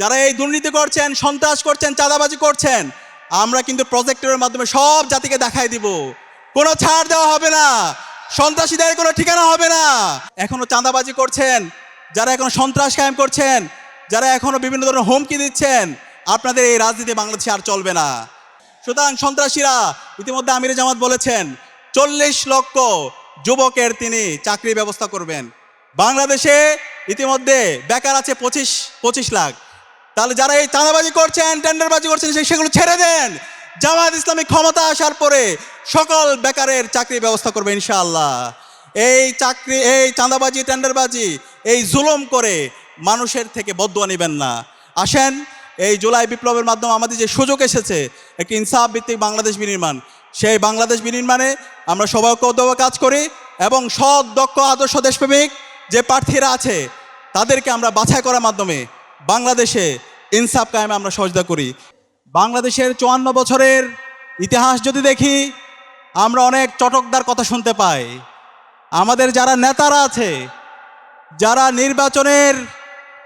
যারা এই দুর্নীতি করছেন, সন্ত্রাস করছেন, চাঁদাবাজি করছেন, আমরা কিন্তু প্রজেক্টরের মাধ্যমে সব জাতিকে দেখাই দিব। কোনো ছাড় দেওয়া হবে না। সন্ত্রাসীদের কোনো ঠিকানা হবে না। এখনও চাঁদাবাজি করছেন, যারা এখনও সন্ত্রাস কায়েম করছেন, যারা এখনও বিভিন্ন ধরনের হুমকি দিচ্ছেন, আপনাদের এই রাজনীতি বাংলাদেশে আর চলবে না। সুতরাং সন্ত্রাসীরা ইতিমধ্যে আমির জামাত বলেছেন, চল্লিশ লক্ষ যুবকের তিনি চাকরির ব্যবস্থা করবেন। বাংলাদেশে ইতিমধ্যে বেকার আছে পঁচিশ পঁচিশ লাখ। তাহলে যারা এই চাঁদাবাজি করছেন, টেন্ডারবাজি করছেন সেগুলো ছেড়ে দেন। জামায়াত ইসলামী ক্ষমতা আসার পরে সকল বেকারের চাকরির ব্যবস্থা করবে ইনশাআল্লাহ। এই চাকরি, এই চাঁদাবাজি, টেন্ডারবাজি, এই জুলুম করে মানুষের থেকে বদুয়া নেবেন না। আসেন, এই জুলাই বিপ্লবের মাধ্যমে আমাদের যে সুযোগ এসেছে, একটি ইনসাফ ভিত্তিক বাংলাদেশ বিনির্মাণ, সেই বাংলাদেশ বিনির্মাণে আমরা সবাই ঐক্যবদ্ধভাবে কাজ করি এবং সৎ, দক্ষ, আদর্শ দেশপ্রেমিক যে প্রার্থীরা আছে, তাদেরকে আমরা বাছাই করার মাধ্যমে বাংলাদেশে ইনসাফ কায়েমে আমরা সহযোগিতা করি। বাংলাদেশের চুয়ান্ন বছরের ইতিহাস যদি দেখি, আমরা অনেক চটকদার কথা শুনতে পাই। আমাদের যারা নেতারা আছে, যারা নির্বাচনের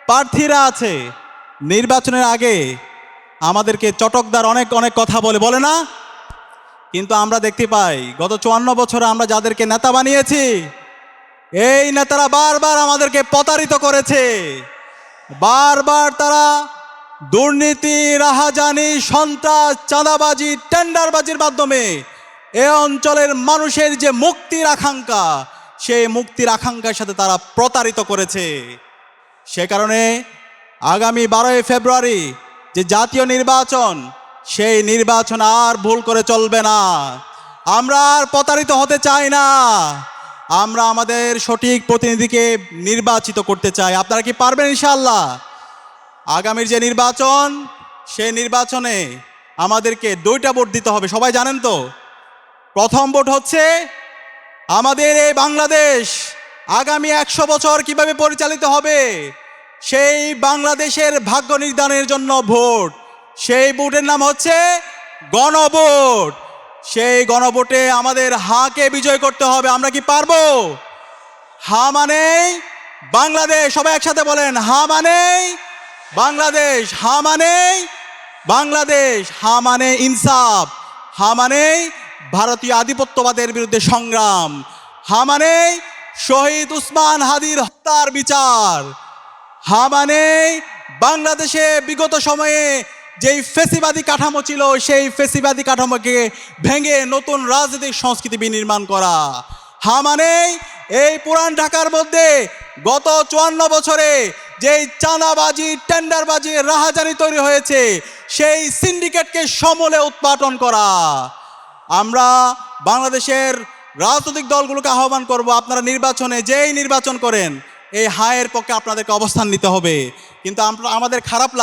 প্রার্থীরা আছে, নির্বাচনের আগে আমাদেরকে চটকদার অনেক অনেক কথা বলে বলে না? কিন্তু আমরা দেখতে পাই, গত চুয়ান্ন বছরে আমরা যাদেরকে নেতা বানিয়েছি, এই নেতারা বারবার আমাদেরকে প্রতারিত করেছে। বারবার তারা দুর্নীতি, রাহাজানি, সন্ত্রাস, চাঁদাবাজি, টেন্ডারবাজির মাধ্যমে এ অঞ্চলের মানুষের যে মুক্তির আকাঙ্ক্ষা, সেই মুক্তির আকাঙ্ক্ষার সাথে তারা প্রতারিত করেছে। সে কারণে আগামী বারোই ফেব্রুয়ারি যে জাতীয় নির্বাচন, সেই নির্বাচন আর ভুল করে চলবে না। আমরা আর প্রতারিত হতে চাই না। আমরা আমাদের সঠিক প্রতিনিধিকে নির্বাচিত করতে চাই। আপনারা কি পারবেন ইনশাল্লাহ আগামীর যে নির্বাচন সেই নির্বাচনে আমাদেরকে দুইটা ভোট দিতে হবে, সবাই জানেন তো? প্রথম ভোট হচ্ছে আমাদের এই বাংলাদেশ আগামী একশো বছর কীভাবে পরিচালিত হবে? সেই বাংলাদেশের ভাগ্য নির্ধারণের জন্য ভোট। সেই ভোটের নাম হচ্ছে গণভোট। সেই গণভোটে আমাদের হাকে বিজয় করতে হবে, আমরা কি পারব? হা মানে বাংলাদেশ, সবাই একসাথে বলেন, হা মানে বাংলাদেশ, হা মানে বাংলাদেশ, হা মানে ইনসাফ, হা মানে ভারতীয় আধিপত্যবাদের বিরুদ্ধে সংগ্রাম, হা মানে শহীদ উসমান হাদির হত্যার বিচার, হা মানে বাংলাদেশে বিগত সময়ে যেই ফেসিবাদী কাঠামো ছিল, সেই ফেসিবাদী কাঠামোকে ভেঙে নতুন রাজনৈতিক সংস্কৃতি বিনির্মাণ করা, হা মানে এই পুরান ঢাকার মধ্যে গত চুয়ান্ন বছরে যেই চাঁদাবাজি, টেন্ডারবাজি, রাহাজানি তৈরি হয়েছে, সেই সিন্ডিকেটকে সমলে উৎপাটন করা। আমরা বাংলাদেশের রাজনৈতিক দলগুলোকে আহ্বান করব, আপনারা নির্বাচনে যেই নির্বাচন করেন, এই হায়ের পক্ষে আপনাদেরকে অবস্থান নিতে হবে। কিন্তু আমাদের খারাপ লাগে